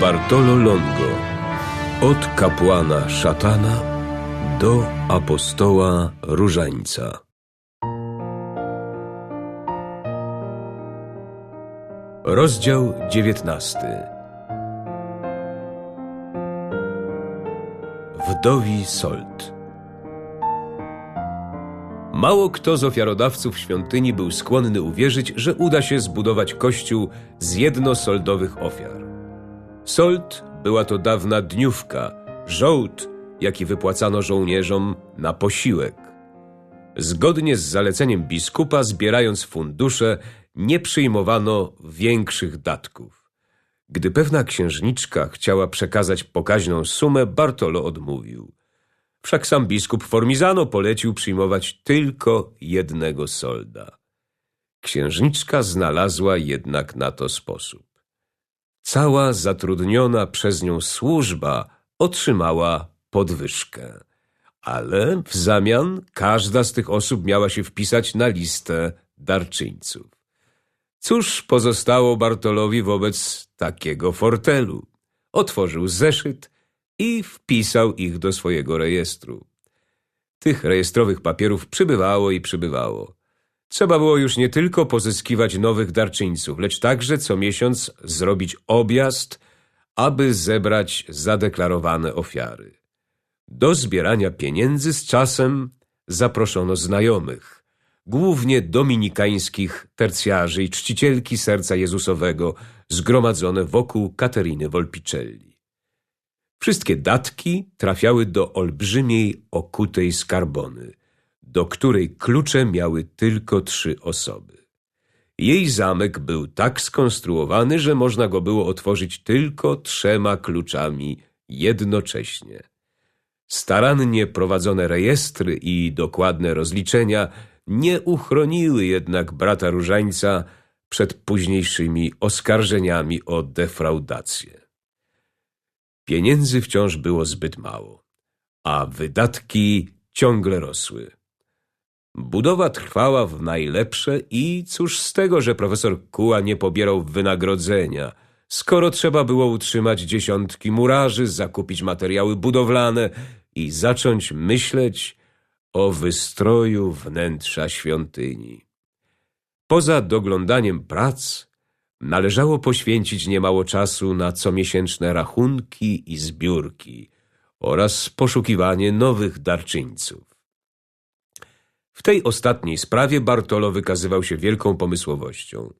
Bartolo Longo. Od kapłana szatana do apostoła różańca. Rozdział dziewiętnasty. Wdowi Solt. Mało kto z ofiarodawców świątyni był skłonny uwierzyć, że uda się zbudować kościół z jednosoldowych ofiar. Sold była to dawna dniówka, żołd, jaki wypłacano żołnierzom na posiłek. Zgodnie z zaleceniem biskupa, zbierając fundusze, nie przyjmowano większych datków. Gdy pewna księżniczka chciała przekazać pokaźną sumę, Bartolo odmówił. Wszak sam biskup Formizano polecił przyjmować tylko jednego solda. Księżniczka znalazła jednak na to sposób. Cała zatrudniona przez nią służba otrzymała podwyżkę, ale w zamian każda z tych osób miała się wpisać na listę darczyńców. Cóż pozostało Bartolowi wobec takiego fortelu? Otworzył zeszyt i wpisał ich do swojego rejestru. Tych rejestrowych papierów przybywało i przybywało. Trzeba było już nie tylko pozyskiwać nowych darczyńców, lecz także co miesiąc zrobić objazd, aby zebrać zadeklarowane ofiary. Do zbierania pieniędzy z czasem zaproszono znajomych, głównie dominikańskich tercjarzy i czcicielki serca Jezusowego, zgromadzone wokół Kateryny Volpicelli. Wszystkie datki trafiały do olbrzymiej, okutej skarbony, do której klucze miały tylko trzy osoby. Jej zamek był tak skonstruowany, że można go było otworzyć tylko trzema kluczami jednocześnie. Starannie prowadzone rejestry i dokładne rozliczenia nie uchroniły jednak brata Różańca przed późniejszymi oskarżeniami o defraudację. Pieniędzy wciąż było zbyt mało, a wydatki ciągle rosły. Budowa trwała w najlepsze i cóż z tego, że profesor Kuła nie pobierał wynagrodzenia, skoro trzeba było utrzymać dziesiątki murarzy, zakupić materiały budowlane i zacząć myśleć o wystroju wnętrza świątyni. Poza doglądaniem prac, należało poświęcić niemało czasu na comiesięczne rachunki i zbiórki oraz poszukiwanie nowych darczyńców. W tej ostatniej sprawie Bartolo wykazywał się wielką pomysłowością.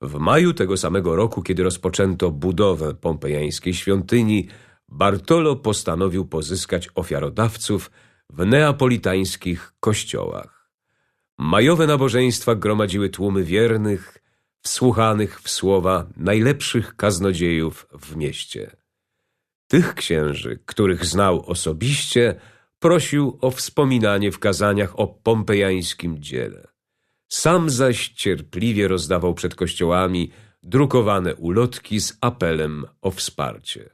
W maju tego samego roku, kiedy rozpoczęto budowę pompejańskiej świątyni, Bartolo postanowił pozyskać ofiarodawców w neapolitańskich kościołach. Majowe nabożeństwa gromadziły tłumy wiernych, wsłuchanych w słowa najlepszych kaznodziejów w mieście. Tych księży, których znał osobiście, prosił o wspominanie w kazaniach o pompejańskim dziele. Sam zaś cierpliwie rozdawał przed kościołami drukowane ulotki z apelem o wsparcie.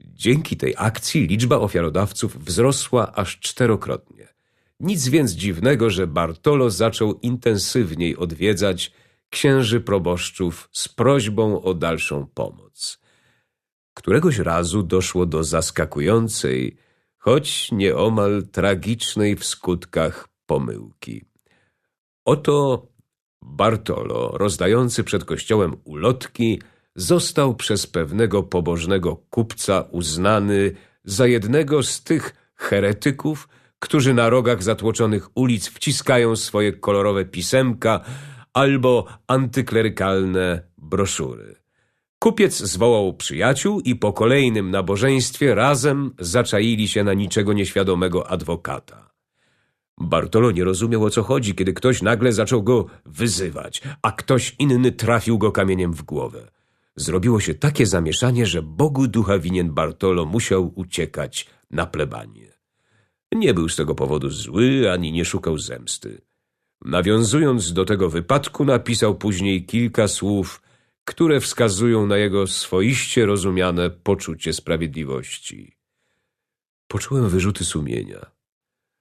Dzięki tej akcji liczba ofiarodawców wzrosła aż czterokrotnie. Nic więc dziwnego, że Bartolo zaczął intensywniej odwiedzać księży proboszczów z prośbą o dalszą pomoc. Któregoś razu doszło do zaskakującej, choć nieomal tragicznej w skutkach pomyłki. Oto Bartolo, rozdający przed kościołem ulotki, został przez pewnego pobożnego kupca uznany za jednego z tych heretyków, którzy na rogach zatłoczonych ulic wciskają swoje kolorowe pisemka albo antyklerykalne broszury. Kupiec zwołał przyjaciół i po kolejnym nabożeństwie razem zaczaili się na niczego nieświadomego adwokata. Bartolo nie rozumiał o co chodzi, kiedy ktoś nagle zaczął go wyzywać, a ktoś inny trafił go kamieniem w głowę. Zrobiło się takie zamieszanie, że Bogu ducha winien Bartolo musiał uciekać na plebanie. Nie był z tego powodu zły, ani nie szukał zemsty. Nawiązując do tego wypadku, napisał później kilka słów, które wskazują na jego swoiście rozumiane poczucie sprawiedliwości. Poczułem wyrzuty sumienia.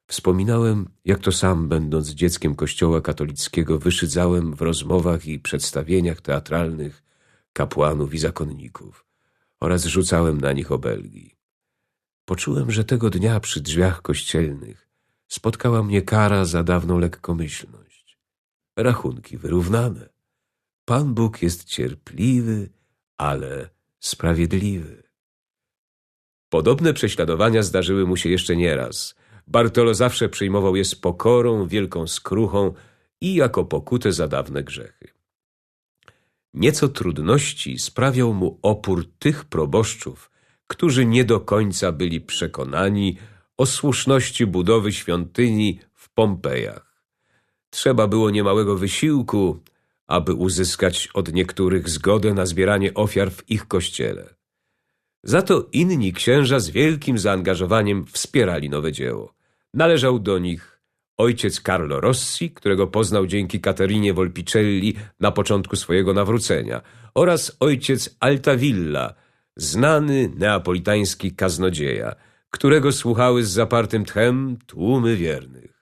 Wspominałem, jak to sam, będąc dzieckiem kościoła katolickiego, wyszydzałem w rozmowach i przedstawieniach teatralnych kapłanów i zakonników. oraz rzucałem na nich obelgi. Poczułem, że tego dnia przy drzwiach kościelnych spotkała mnie kara za dawną lekkomyślność. Rachunki wyrównane. Pan Bóg jest cierpliwy, ale sprawiedliwy. Podobne prześladowania zdarzyły mu się jeszcze nieraz. Bartolo zawsze przyjmował je z pokorą, wielką skruchą i jako pokutę za dawne grzechy. Nieco trudności sprawiał mu opór tych proboszczów, którzy nie do końca byli przekonani o słuszności budowy świątyni w Pompejach. Trzeba było niemałego wysiłku, aby uzyskać od niektórych zgodę na zbieranie ofiar w ich kościele. Za to inni księża z wielkim zaangażowaniem wspierali nowe dzieło. Należał do nich ojciec Carlo Rossi, którego poznał dzięki Katerinie Volpicelli na początku swojego nawrócenia, oraz ojciec Altavilla, znany neapolitański kaznodzieja, którego słuchały z zapartym tchem tłumy wiernych.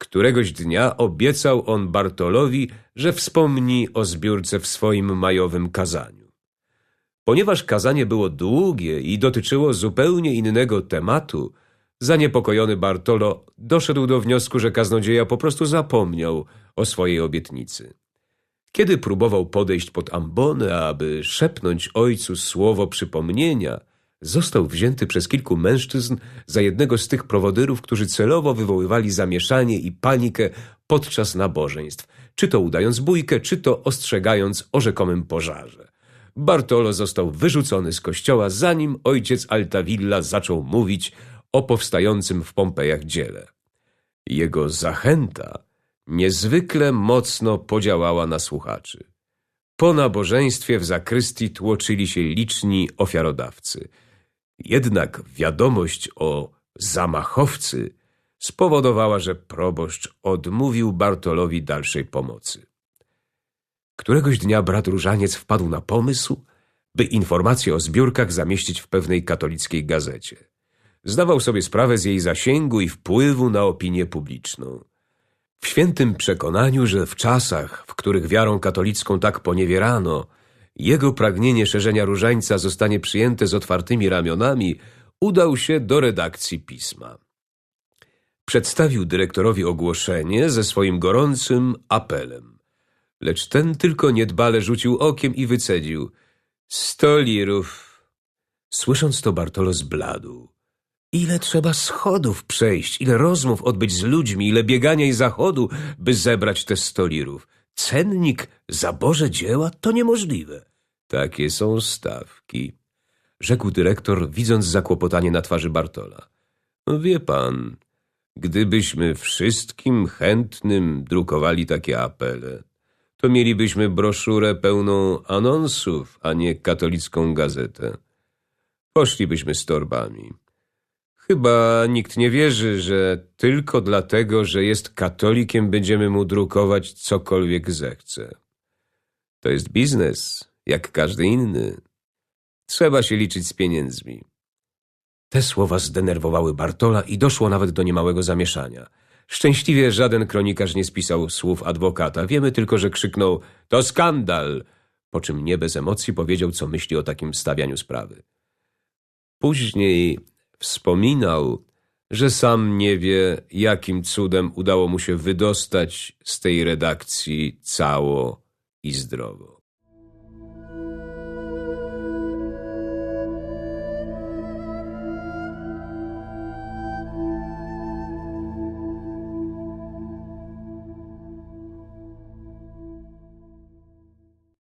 Któregoś dnia obiecał on Bartolowi, że wspomni o zbiórce w swoim majowym kazaniu. Ponieważ kazanie było długie i dotyczyło zupełnie innego tematu, zaniepokojony Bartolo doszedł do wniosku, że kaznodzieja po prostu zapomniał o swojej obietnicy. Kiedy próbował podejść pod ambonę, aby szepnąć ojcu słowo przypomnienia, został wzięty przez kilku mężczyzn za jednego z tych prowodyrów, którzy celowo wywoływali zamieszanie i panikę podczas nabożeństw, czy to udając bójkę, czy to ostrzegając o rzekomym pożarze. Bartolo został wyrzucony z kościoła, zanim ojciec Altavilla zaczął mówić o powstającym w Pompejach dziele. Jego zachęta niezwykle mocno podziałała na słuchaczy. Po nabożeństwie w zakrystii tłoczyli się liczni ofiarodawcy. Jednak wiadomość o zamachowcy spowodowała, że proboszcz odmówił Bartolowi dalszej pomocy. Któregoś dnia brat Różaniec wpadł na pomysł, by informacje o zbiórkach zamieścić w pewnej katolickiej gazecie. Zdawał sobie sprawę z jej zasięgu i wpływu na opinię publiczną. W świętym przekonaniu, że w czasach, w których wiarą katolicką tak poniewierano, jego pragnienie szerzenia różańca zostanie przyjęte z otwartymi ramionami, udał się do redakcji pisma. Przedstawił dyrektorowi ogłoszenie ze swoim gorącym apelem. Lecz ten tylko niedbale rzucił okiem i wycedził. Sto lirów. Słysząc to Bartolo zbladł. Ile trzeba schodów przejść, ile rozmów odbyć z ludźmi, ile biegania i zachodu, by zebrać te sto lirów. Cennik za Boże dzieła to niemożliwe. Takie są stawki, rzekł dyrektor, widząc zakłopotanie na twarzy Bartola. No wie pan, gdybyśmy wszystkim chętnym drukowali takie apele, to mielibyśmy broszurę pełną anonsów, a nie katolicką gazetę. Poszlibyśmy z torbami. Chyba nikt nie wierzy, że tylko dlatego, że jest katolikiem, będziemy mu drukować cokolwiek zechce. To jest biznes, jak każdy inny. Trzeba się liczyć z pieniędzmi. Te słowa zdenerwowały Bartola i doszło nawet do niemałego zamieszania. Szczęśliwie żaden kronikarz nie spisał słów adwokata. Wiemy tylko, że krzyknął – to skandal! Po czym nie bez emocji powiedział, co myśli o takim stawianiu sprawy. Później wspominał, że sam nie wie, jakim cudem udało mu się wydostać z tej redakcji cało i zdrowo.